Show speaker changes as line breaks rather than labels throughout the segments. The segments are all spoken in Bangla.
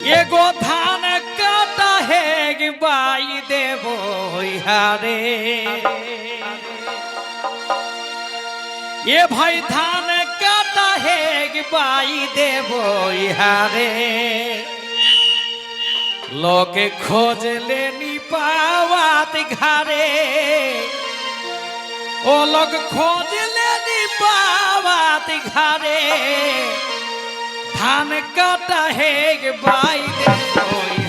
এগো ধান কাটা হেগ বাই দেব হারে এ ভাই ধান কাটা হেগ বাই দেব হারে লোকে খোঁজলে নি পাওয়াত ঘরে ও লোক খোঁজলে নি পাওয়াত ঘরে ধান কাটা হে বাইরে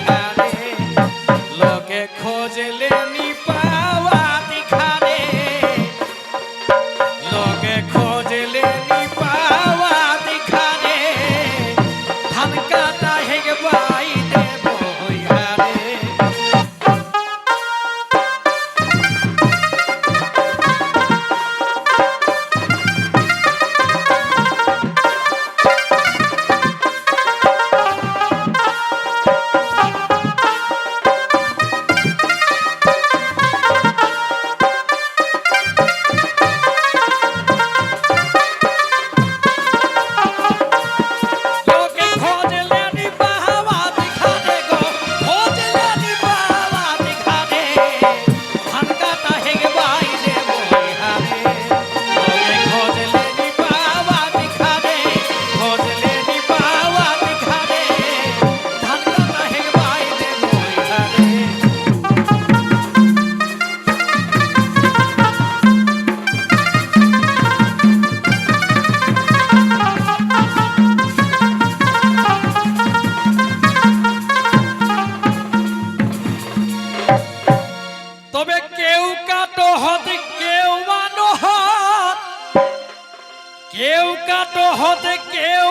হতে কেউ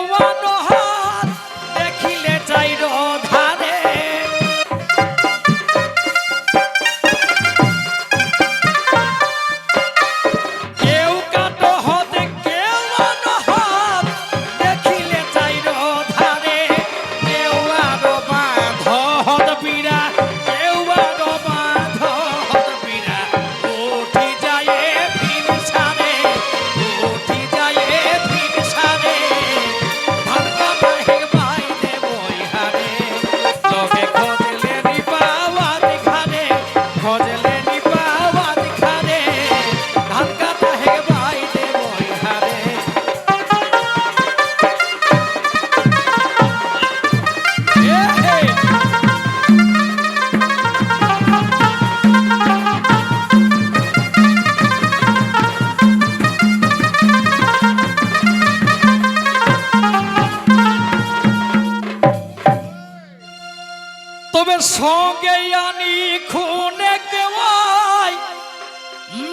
তবে সঙ্গে আনি খুনে দেওয়াই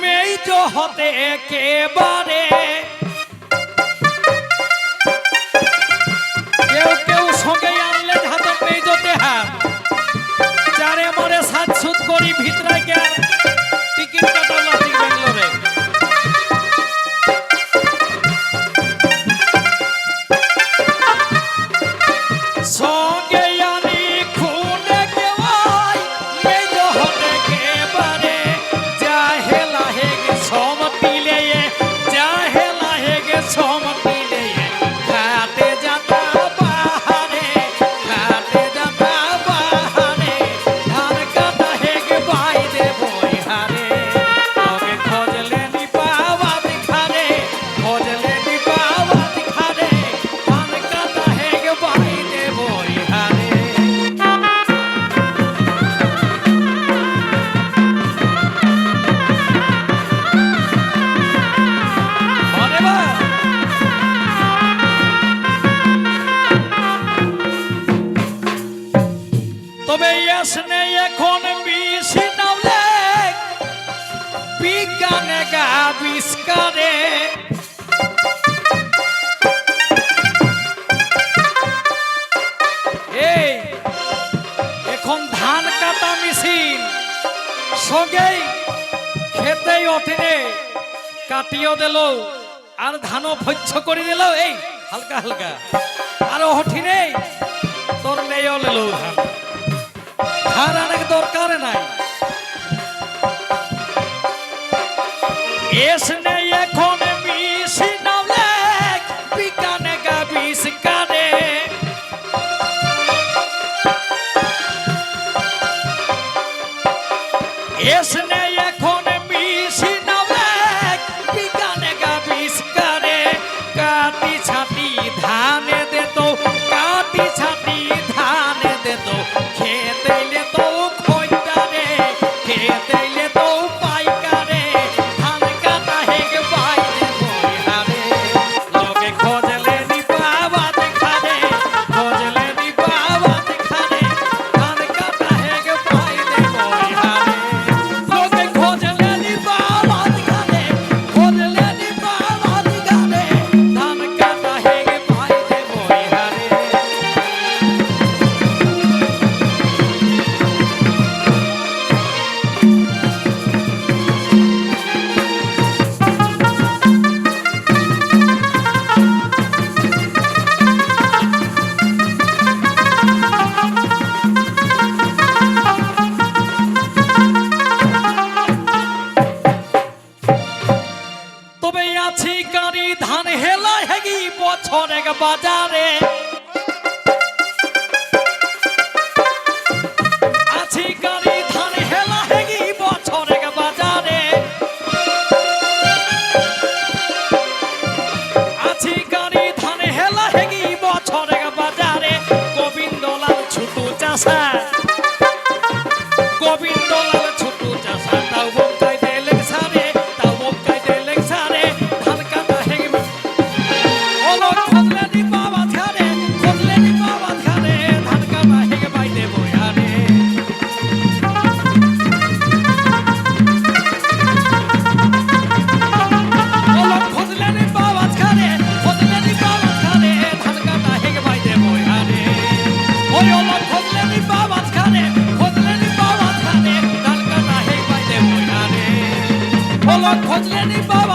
মেই তো হতে একেবারে। কেউ কেউ সঙ্গে আনলে হাতে মেই যেতে হ্যাঁ চারে মরে সাত সুত করি ভিতরে গিয়ে টিকিট কাটালো রথিনে কাটিও দিল, আর ধান ভৈচ্ছ করে দিল। এই, হালকা হালকা। আর হঠিনে তোর নেও নিল ধান। ধান অনেক দরকার নাই। এসে বাজারে। আছি গাড়ি ধান, হেলা হেগি বছরে বাজারে। আছি গাড়ি ধান, হেলা হেগি বছরে বাজারে। গোবিন্দলাল ছুটু চাষা খোঁজলেনি বাবা